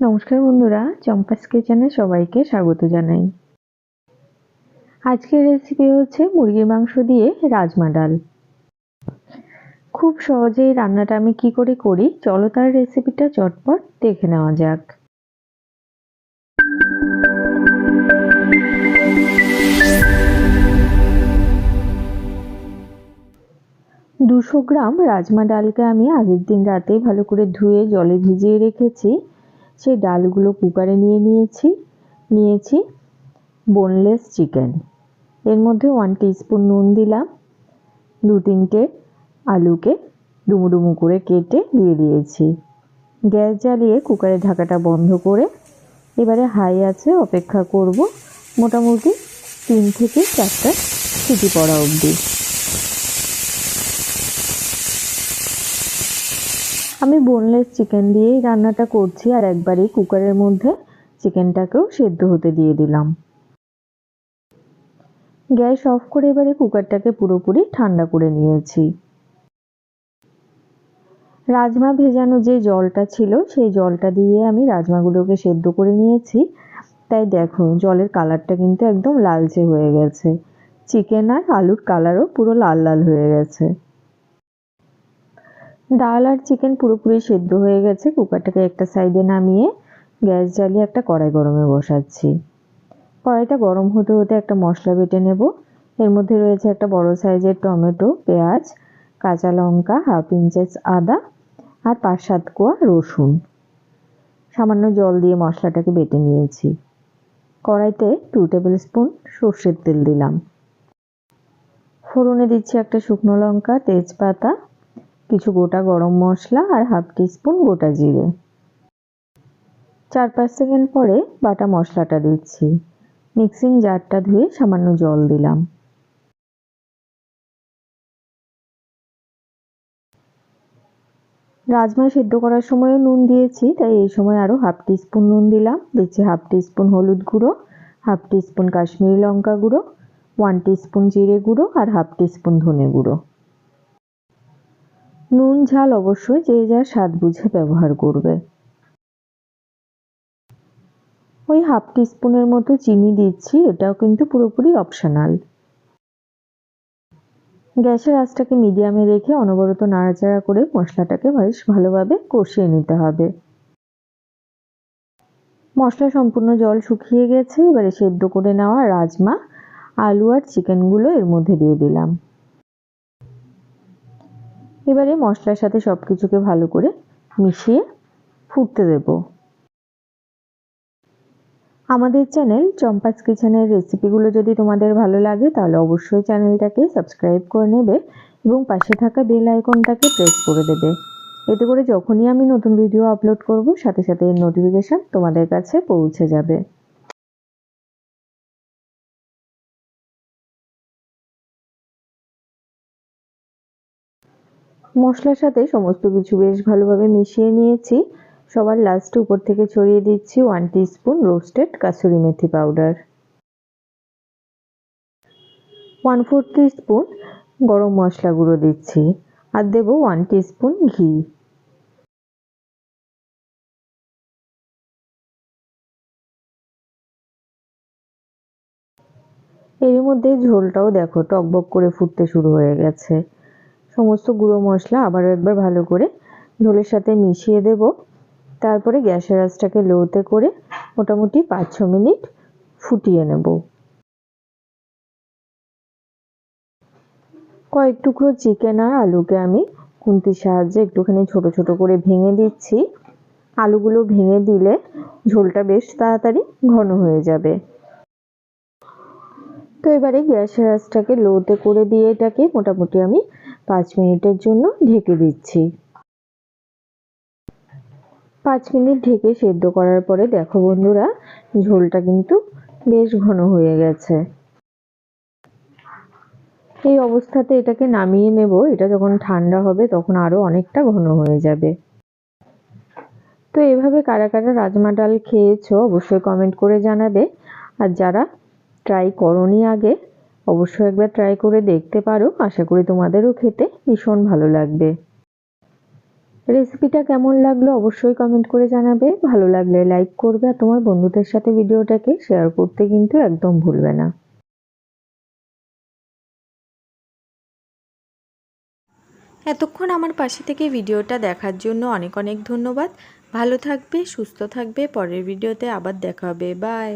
নমস্কার বন্ধুরা, চম্পাস কিচেনে সবাইকে স্বাগত জানাই। আজকের রেসিপি হচ্ছে মুরগির মাংস দিয়ে রাজমা ডাল। খুব সহজেই রান্নাটা আমি কি করে করি, চলো তার রেসিপিটা চটপট দেখে নেওয়া যাক। দুশো গ্রাম রাজমা ডালকে আমি আগের দিন রাতে ভালো করে ধুয়ে জলে ভিজিয়ে রেখেছি। সেই ডালগুলো কুকারে নিয়ে নিয়েছি নিয়েছি বোনলেস চিকেন এর মধ্যে ওয়ান টিস্পুন নুন দিলাম, দু তিনটে আলুকে ডুমু ডুমু করে কেটে দিয়ে দিয়েছি। গ্যাস জ্বালিয়ে কুকারের ঢাকাটা বন্ধ করে এবারে হাই আছে, অপেক্ষা করব মোটামুটি তিন থেকে চারটা সিটি পড়া অবধি। আমি বোনলেস চিকেন দিয়েই রান্নাটা করছি আর একবারই কুকারের মধ্যে চিকেনটাকেও সেদ্ধ হতে দিয়ে দিলাম। গ্যাস অফ করে এবারে কুকারটাকে পুরোপুরি ঠান্ডা করে নিয়েছি। রাজমা ভেজানো যে জলটা ছিল, সেই জলটা দিয়ে আমি রাজমাগুলোকে সেদ্ধ করে নিয়েছি। তাই দেখো, জলের কালারটা কিন্তু একদম লালচে হয়ে গেছে। চিকেন আর আলুর কালারও পুরো লাল লাল হয়ে গেছে। ডাল আর চিকেন পুরোপুরি সেদ্ধ হয়ে গেছে। কুকারটাকে একটা সাইডে নামিয়ে গ্যাস জ্বালিয়ে একটা কড়াই গরমে বসাচ্ছি। কড়াইটা গরম হতে হতে একটা মশলা বেটে নেব। এর মধ্যে রয়েছে একটা বড় সাইজের টমেটো, পেঁয়াজ, কাঁচা লঙ্কা, হাফ ইঞ্চেস আদা আর পাঁচ সাত কোয়া রসুন। সামান্য জল দিয়ে মশলাটাকে বেটে নিয়েছি। কড়াইতে টু টেবিল স্পুন সর্ষের তেল দিলাম। ফোড়নে দিচ্ছি একটা শুকনো লঙ্কা, তেজপাতা কিছু গোটা গরম মশলা আর হাফ টিস্পুন গোটা জিরে। চার পাঁচ সেকেন্ড পরে বাটা মশলাটা দিচ্ছি। মিক্সিং জারটা ধুয়ে সামান্য জল দিলাম। রাজমা সেদ্ধ করার সময়ও নুন দিয়েছি, তাই এই সময় আরও হাফ টিস্পুন নুন দিলাম। দিচ্ছি হাফ টিস্পুন হলুদ গুঁড়ো, হাফ টিস্পুন কাশ্মীরি লঙ্কা গুঁড়ো, ওয়ান টিস্পুন জিরে গুঁড়ো আর হাফ টিস্পুন ধনে গুঁড়ো। নুন, ঝাল অবশ্যই যে যার স্বাদ বুঝে ব্যবহার করবে। ওই হাফ টিস্পুনের মতো চিনি দিচ্ছি, এটাও কিন্তু পুরোপুরি অপশনাল। গ্যাসের আঁচটাকে মিডিয়ামে রেখে অনবরত নাড়াচাড়া করে মশলাটাকে বেশ ভালোভাবে কষিয়ে নিতে হবে। মশলা সম্পূর্ণ জল শুকিয়ে গেছে, এবারে সেদ্ধ করে নেওয়া রাজমা, আলু আর চিকেনগুলো এর মধ্যে দিয়ে দিলাম। এবারে মশলার সাথে সব কিছুকে ভালো করে মিশিয়ে ফুটতে দেব। আমাদের চ্যানেল চম্পাস কিচেনের রেসিপিগুলো যদি তোমাদের ভালো লাগে, তাহলে অবশ্যই চ্যানেলটাকে সাবস্ক্রাইব করে নেবে এবং পাশে থাকা বেল আইকনটাকে প্রেস করে দেবে। এতে করে যখনই আমি নতুন ভিডিও আপলোড করব, সাথে সাথে এর নোটিফিকেশান তোমাদের কাছে পৌঁছে যাবে। মশলার সাথে সমস্ত কিছু বেশ ভালোভাবে মিশিয়ে নিয়েছি। সবার লাস্টে উপর থেকে ছড়িয়ে দিচ্ছি one spoon roasted kasuri methi powder one four spoon garam masala গুঁড়ো দিচ্ছি আর দেবো ওয়ান স্পুন ঘি। এর মধ্যে ঝোলটাও দেখো টকবক করে ফুটতে শুরু হয়ে গেছে। সমস্ত গুঁড়ো মশলা আবারও একবার ভালো করে ঝোলের সাথে মিশিয়ে দেব। তারপরে গ্যাসের আঁচটাকে লোতে করে মোটামুটি পাঁচ ছ মিনিট ফুটিয়ে নেব। কয়েক টুকরো চিকেন আর আলুকে আমি খুন্তির সাহায্যে একটুখানি ছোট ছোট করে ভেঙে দিচ্ছি। আলুগুলো ভেঙে দিলে ঝোলটা বেশ তাড়াতাড়ি ঘন হয়ে যাবে। তো এবারে গ্যাসের আঁচটাকে লোতে করে দিয়ে এটাকে মোটামুটি আমি পাঁচ মিনিটের জন্য ঢেকে দিচ্ছি। পাঁচ মিনিট ঢেকে সেদ্ধ করার পরে দেখো বন্ধুরা, ঝোলটা কিন্তু বেশ ঘন হয়ে গেছে। এই অবস্থাতে এটাকে নামিয়ে নেব। এটা যখন ঠান্ডা হবে তখন আরও অনেকটা ঘন হয়ে যাবে। তো এভাবে কারা কারা রাজমা ডাল খেয়েছো অবশ্যই কমেন্ট করে জানাবে। আর যারা ট্রাই করনি আগে অবশ্যই একবার ট্রাই করে দেখতে পারো। আশা করি তোমাদেরও খেতে ভীষণ ভালো লাগবে। রেসিপিটা কেমন লাগল অবশ্যই কমেন্ট করে জানাবে। ভালো লাগলে লাইক করবে আর তোমার বন্ধুদের সাথে ভিডিওটাকে শেয়ার করতে কিন্তু একদম ভুলবে না। এতক্ষণ আমার পাশে থেকে ভিডিওটা দেখার জন্য অনেক অনেক ধন্যবাদ। ভালো থাকবে, সুস্থ থাকবে। পরের ভিডিওতে আবার দেখা হবে। বাই